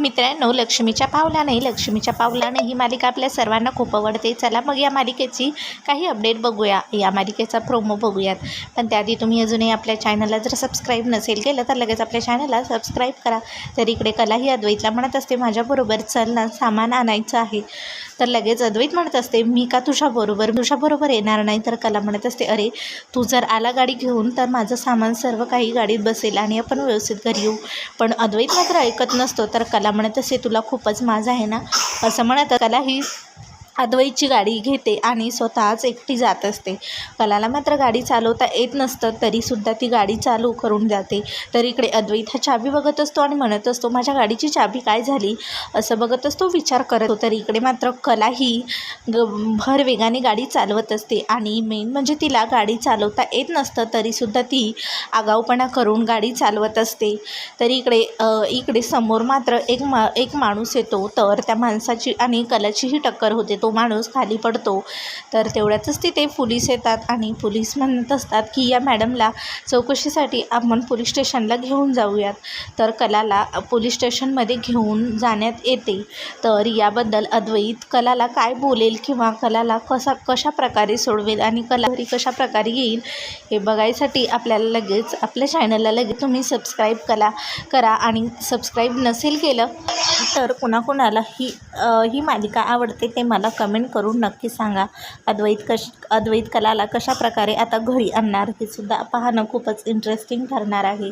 मित्रांनो लक्ष्मीच्या पावलाने लक्ष्मीच्या पावलाने ही मालिका आपल्या सर्वांना खूप आवडते. चला मग या मालिकेची काही अपडेट बघूया. या मालिकेचा प्रोमो बघूयात. पण त्याआधी तुम्ही अजूनही आपल्या चॅनलला जर सबस्क्राईब नसेल केलं तर लगेच आपल्या चॅनलला सबस्क्राईब करा. तर इकडे कला ही अद्वैतला म्हणत असते माझ्याबरोबर चल ना सामान आणायचं आहे. तर लगेच अद्वैत म्हणत असते मी का तुझ्याबरोबर तुझ्याबरोबर येणार नाही? तर कला म्हणत असते अरे तू जर आला गाडी घेऊन तर माझं सामान सर्व काही गाडीत बसेल आणि आपण व्यवस्थित घरी येऊ. पण अद्वैत मात्र ऐकत नसतो तर कला म्हणत असे तुला खूपच माझं आहे ना? असं म्हणत त्याला ही अद्वैतची गाडी घेते आणि स्वतःच एकटी जात असते. कलाला मात्र गाडी चालवता येत नसतं तरीसुद्धा ती गाडी चालू करून जाते. तर इकडे अद्वैत हा चाबी बघत असतो आणि म्हणत असतो माझ्या गाडीची चाबी काय झाली? असं बघत असतो विचार करतो तर इकडे मात्र कला ही ग भर वेगाने गाडी चालवत असते आणि मेन म्हणजे तिला गाडी चालवता येत नसतं तरीसुद्धा ती आगाऊपणा करून गाडी चालवत असते. तर इकडे इकडे समोर मात्र एक मा एक माणूस येतो. तर त्या माणसाची आणि कलाचीही टक्कर होते. तो माणूस खाली पडतो. तर तेवढ्यातच तिथे पोलीस येतात आणि पोलीस म्हणत असतात की या मॅडमला चौकशीसाठी आपण पोलीस स्टेशनला घेऊन जाऊयात. तर कलाला पोलीस स्टेशनमध्ये घेऊन जाण्यात येते. तर याबद्दल अद्वैत कलाला काय बोलेल किंवा कलाला कसा कशा प्रकारे सोडवेल आणि कला घरी कशा प्रकारे येईल हे बघायसाठी आपल्याला लगेच आपल्या चॅनलला लगेच तुम्ही सबस्क्राईब करा करा आणि सबस्क्राईब नसेल केलं तर कुणाकुणाला ही ही मालिका आवडते ते मला कमेंट करून नक्की सांगा. अद्वैत कश अद्वैत कलाला कशा प्रकारे आता घरी आणणार हे सुद्धा पाहणं खूपच इंटरेस्टिंग ठरणार आहे.